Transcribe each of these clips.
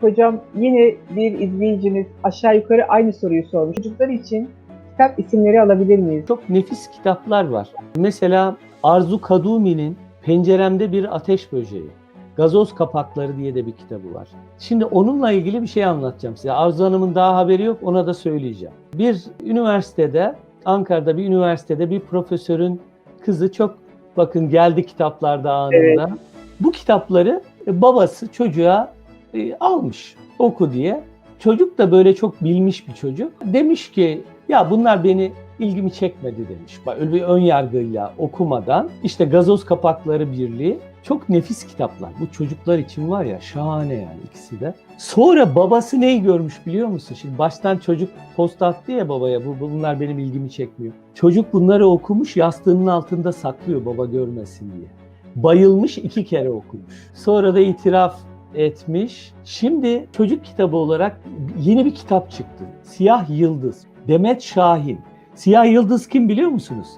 Hocam yine bir izleyicimiz aşağı yukarı aynı soruyu sormuş. Çocuklar için kitap isimleri alabilir miyiz? Çok nefis kitaplar var. Mesela Arzu Kadumi'nin Penceremde Bir Ateş Böceği. Gazoz Kapakları diye de bir kitabı var. Şimdi onunla ilgili bir şey anlatacağım size. Arzu Hanım'ın daha haberi yok, ona da söyleyeceğim. Bir üniversitede, Ankara'da bir üniversitede bir profesörün kızı çok bakın geldi kitaplarda anında. Bu kitapları e, babası çocuğa e, almış oku diye. Çocuk da böyle çok bilmiş bir çocuk. Demiş ki ya bunlar beni ilgimi çekmedi demiş. Öyle bir ön yargıyla okumadan işte Gazoz Kapakları Birliği çok nefis kitaplar. Bu çocuklar için var ya şahane yani ikisi de. Sonra babası neyi görmüş biliyor musun? Şimdi baştan çocuk post attı ya babaya bu bunlar benim ilgimi çekmiyor. Çocuk bunları okumuş yastığının altında saklıyor baba görmesin diye. Bayılmış iki kere okumuş. Sonra da itiraf etmiş. Şimdi çocuk kitabı olarak yeni bir kitap çıktı. Siyah Yıldız. Demet Şahin. Siyah Yıldız kim biliyor musunuz?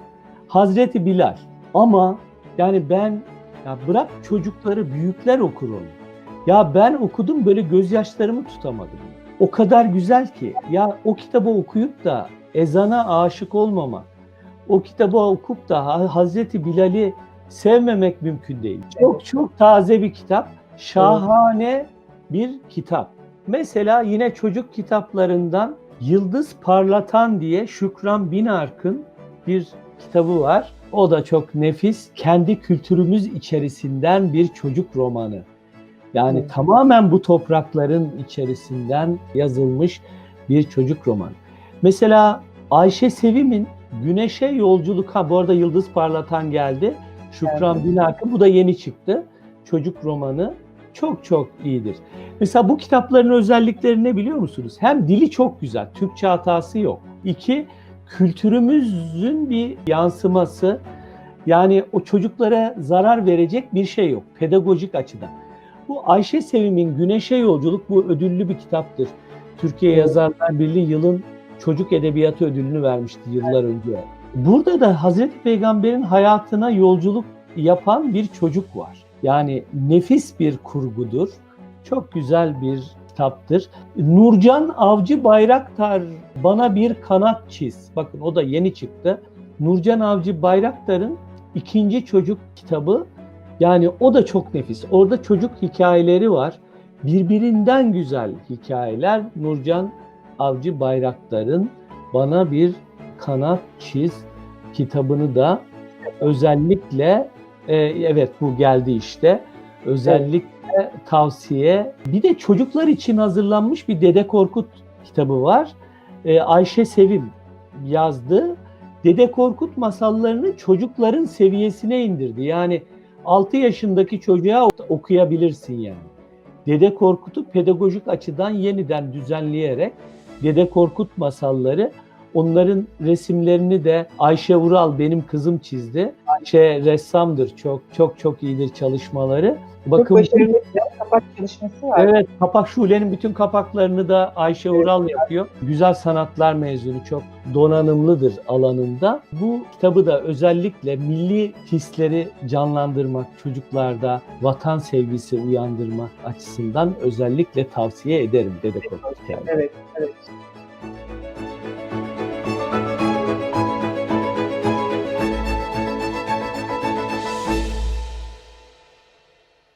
Hazreti Bilal. Ama yani ben ya bırak çocukları büyükler okur onu. Ya ben okudum böyle gözyaşlarımı tutamadım. O kadar güzel ki. Ya o kitabı okuyup da ezana aşık olmama, o kitabı okup da Ha- Hazreti Bilal'i sevmemek mümkün değil. Çok çok taze bir kitap. Şahane bir kitap. Mesela yine çocuk kitaplarından Yıldız Parlatan diye Şükran Binark'ın bir kitabı var. O da çok nefis. Kendi kültürümüz içerisinden bir çocuk romanı. Yani Evet. tamamen bu toprakların içerisinden yazılmış bir çocuk romanı. Mesela Ayşe Sevim'in Güneşe Yolculuk, ha bu arada Yıldız Parlatan geldi. Şükran Evet. Binark'ın bu da yeni çıktı. Çocuk romanı çok çok iyidir. Mesela bu kitapların özellikleri ne biliyor musunuz? Hem dili çok güzel, Türkçe hatası yok. İki, kültürümüzün bir yansıması. Yani o çocuklara zarar verecek bir şey yok pedagojik açıdan. Bu Ayşe Sevim'in Güneşe Yolculuk bu ödüllü bir kitaptır. Türkiye. Yazarlar Birliği yılın çocuk edebiyatı ödülünü vermişti yıllar önce. Burada da Hazreti Peygamber'in hayatına yolculuk yapan bir çocuk var. Yani nefis bir kurgudur. Çok güzel bir kitaptır. Nurcan Avcı Bayraktar bana bir kanat çiz. Bakın o da yeni çıktı. Nurcan Avcı Bayraktar'ın ikinci çocuk kitabı. Yani o da çok nefis. Orada çocuk hikayeleri var. Birbirinden güzel hikayeler. Nurcan Avcı Bayraktar'ın Bana Bir Kanat Çiz kitabını da özellikle e, evet bu geldi işte. Özellikle tavsiye. Bir de çocuklar için hazırlanmış bir Dede Korkut kitabı var. E, Ayşe Sevim yazdı. Dede Korkut masallarını çocukların seviyesine indirdi. Yani 6 yaşındaki çocuğa okuyabilirsin yani. Dede Korkut'u pedagojik açıdan yeniden düzenleyerek Dede Korkut masalları onların resimlerini de Ayşe Ural benim kızım çizdi. Ayşe ressamdır çok çok çok iyidir çalışmaları. Çok başarılı bir kapak çalışması var. Evet, Kapak Şule'nin bütün kapaklarını da Ayşe Ural yapıyor. Güzel sanatlar mezunu, çok donanımlıdır alanında. Bu kitabı da özellikle milli hisleri canlandırmak, çocuklarda vatan sevgisi uyandırmak açısından özellikle tavsiye ederim Dede Korkut. Evet, evet.